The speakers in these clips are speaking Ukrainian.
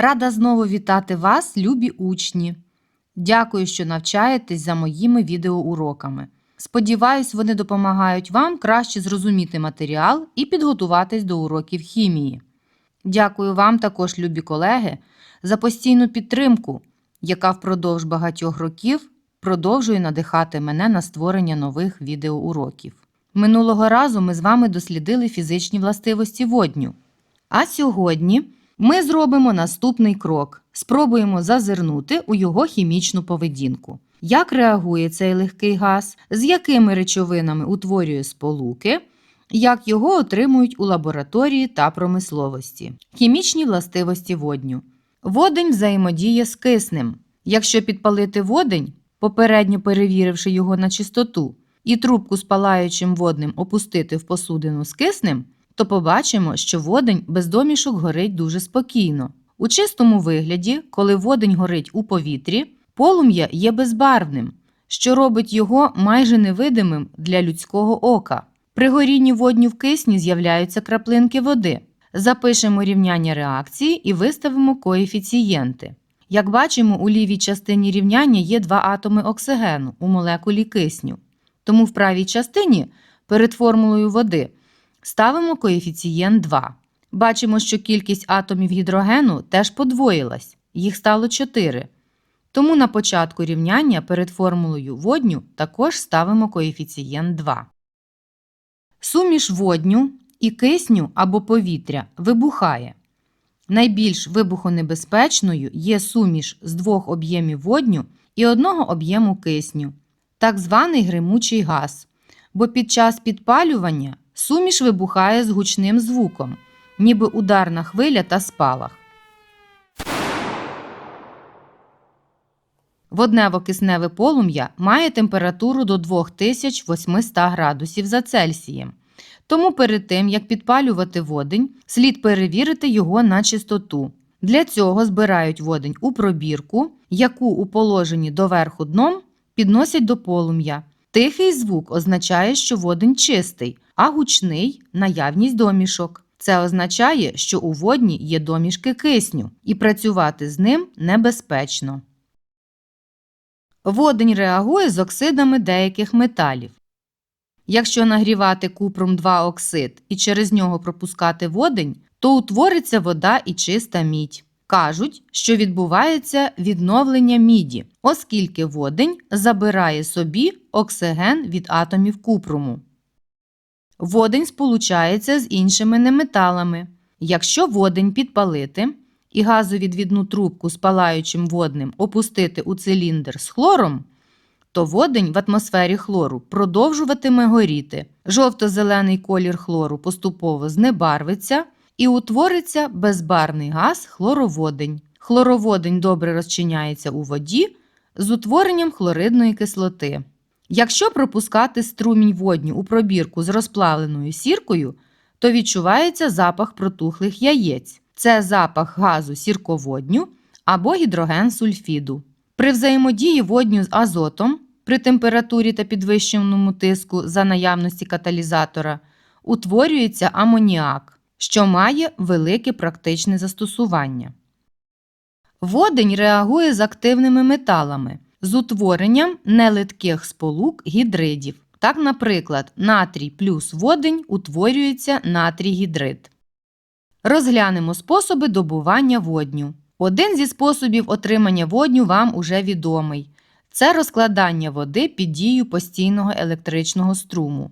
Рада знову вітати вас, любі учні. Дякую, що навчаєтесь за моїми відеоуроками. Сподіваюсь, вони допомагають вам краще зрозуміти матеріал і підготуватись до уроків хімії. Дякую вам також, любі колеги, за постійну підтримку, яка впродовж багатьох років продовжує надихати мене на створення нових відеоуроків. Минулого разу ми з вами дослідили фізичні властивості водню. А сьогодні ми зробимо наступний крок: спробуємо зазирнути у його хімічну поведінку. Як реагує цей легкий газ, з якими речовинами утворює сполуки, як його отримують у лабораторії та промисловості. Хімічні властивості водню. Водень взаємодіє з киснем. Якщо підпалити водень, попередньо перевіривши його на чистоту, і трубку з палаючим водним опустити в посудину з киснем, то побачимо, що водень без домішок горить дуже спокійно. У чистому вигляді, коли водень горить у повітрі, полум'я є безбарвним, що робить його майже невидимим для людського ока. При горінні водню в кисні з'являються краплинки води. Запишемо рівняння реакції і виставимо коефіцієнти. Як бачимо, у лівій частині рівняння є два атоми оксигену у молекулі кисню. Тому в правій частині перед формулою води ставимо коефіцієнт 2. Бачимо, що кількість атомів гідрогену теж подвоїлась, їх стало 4. Тому на початку рівняння перед формулою водню також ставимо коефіцієнт 2. Суміш водню і кисню або повітря вибухає. Найбільш вибухонебезпечною є суміш з двох об'ємів водню і одного об'єму кисню, так званий гримучий газ, бо під час підпалювання суміш вибухає з гучним звуком, ніби ударна хвиля та спалах. Воднево-кисневе полум'я має температуру до 2800 градусів за Цельсієм. Тому перед тим, як підпалювати водень, слід перевірити його на чистоту. Для цього збирають водень у пробірку, яку у положенні доверху дном підносять до полум'я. Тихий звук означає, що водень чистий, а гучний наявність домішок. Це означає, що у водні є домішки кисню, і працювати з ним небезпечно. Водень реагує з оксидами деяких металів. Якщо нагрівати купром 2 оксид і через нього пропускати водень, то утвориться вода і чиста мідь. Кажуть, що відбувається відновлення міді, оскільки водень забирає собі оксиген від атомів купруму. Водень сполучається з іншими неметалами. Якщо водень підпалити і газовідвідну трубку з палаючим водним опустити у циліндр з хлором, то водень в атмосфері хлору продовжуватиме горіти. Жовто-зелений колір хлору поступово знебарвиться і утвориться безбарний газ хлороводень. Хлороводень добре розчиняється у воді з утворенням хлоридної кислоти. Якщо пропускати струмінь водню у пробірку з розплавленою сіркою, то відчувається запах протухлих яєць. Це запах газу сірководню або гідроген сульфіду. При взаємодії водню з азотом при температурі та підвищеному тиску за наявності каталізатора утворюється амоніак, що має велике практичне застосування. Водень реагує з активними металами з утворенням нелитких сполук гідридів. Так, наприклад, натрій плюс водень утворюється натрій гідрид. Розглянемо способи добування водню. Один зі способів отримання водню вам уже відомий це розкладання води під дією постійного електричного струму.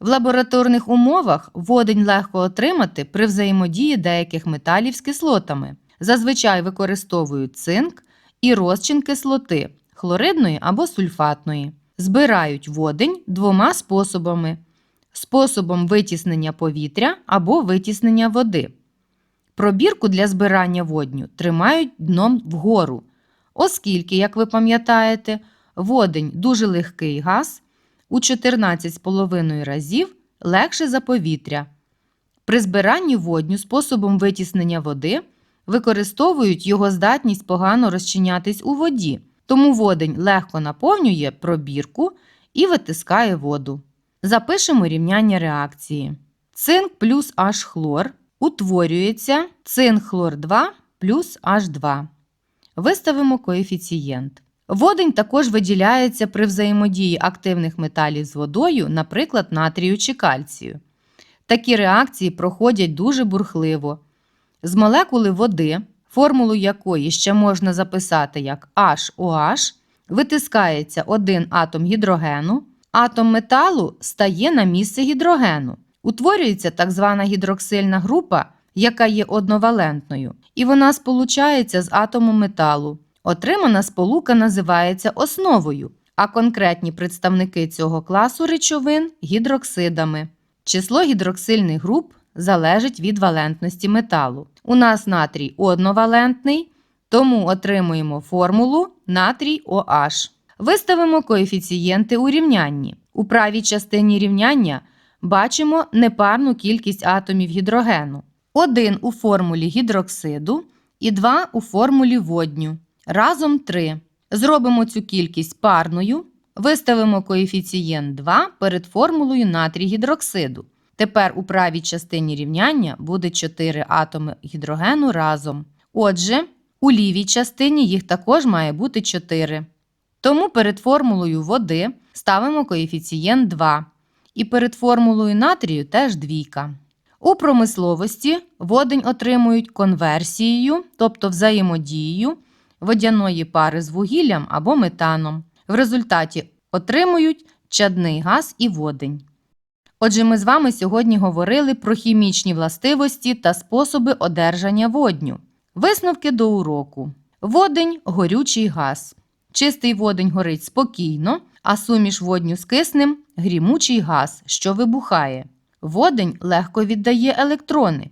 В лабораторних умовах водень легко отримати при взаємодії деяких металів з кислотами. Зазвичай використовують цинк і розчин кислоти хлоридної або сульфатної. Збирають водень двома способами: способом витіснення повітря або витіснення води. Пробірку для збирання водню тримають дном вгору, оскільки, як ви пам'ятаєте, водень дуже легкий газ у 14,5 разів легше за повітря. При збиранні водню способом витіснення води використовують його здатність погано розчинятись у воді, тому водень легко наповнює пробірку і витискає воду. Запишемо рівняння реакції. Цинк плюс H хлор утворюється цинк хлор 2 плюс H2. Виставимо коефіцієнт. Водень також виділяється при взаємодії активних металів з водою, наприклад, натрію чи кальцію. Такі реакції проходять дуже бурхливо. З молекули води, формулу якої ще можна записати як HOH, витискається один атом гідрогену, атом металу стає на місце гідрогену. Утворюється так звана гідроксильна група, яка є одновалентною, і вона сполучається з атомом металу. Отримана сполука називається основою, а конкретні представники цього класу речовин гідроксидами. Число гідроксильних груп залежить від валентності металу. У нас натрій одновалентний, тому отримуємо формулу натрій OH. Виставимо коефіцієнти у рівнянні. У правій частині рівняння бачимо непарну кількість атомів гідрогену. Один у формулі гідроксиду і два у формулі водню. Разом 3. Зробимо цю кількість парною, виставимо коефіцієнт 2 перед формулою натрій гідроксиду. Тепер у правій частині рівняння буде 4 атоми гідрогену разом. Отже, у лівій частині їх також має бути 4. Тому перед формулою води ставимо коефіцієнт 2. І перед формулою натрію теж двійка. У промисловості водень отримують конверсією, тобто взаємодією водяної пари з вугіллям або метаном. В результаті отримують чадний газ і водень. Отже, ми з вами сьогодні говорили про хімічні властивості та способи одержання водню. Висновки до уроку. Водень горючий газ. Чистий водень горить спокійно, а суміш водню з киснем грімучий газ, що вибухає. Водень легко віддає електрони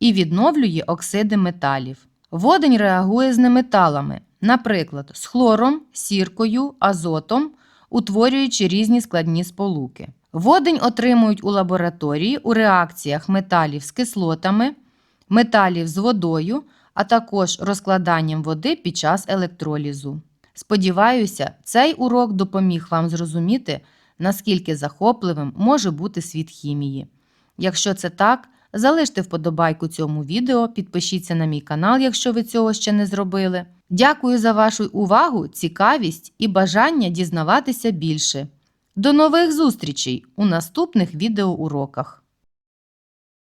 і відновлює оксиди металів. Водень реагує з неметалами, наприклад, з хлором, сіркою, азотом, утворюючи різні складні сполуки. Водень отримують у лабораторії у реакціях металів з кислотами, металів з водою, а також розкладанням води під час електролізу. Сподіваюся, цей урок допоміг вам зрозуміти, наскільки захопливим може бути світ хімії. Якщо це так, залиште вподобайку цьому відео, підпишіться на мій канал, якщо ви цього ще не зробили. Дякую за вашу увагу, цікавість і бажання дізнаватися більше. До нових зустрічей у наступних відеоуроках!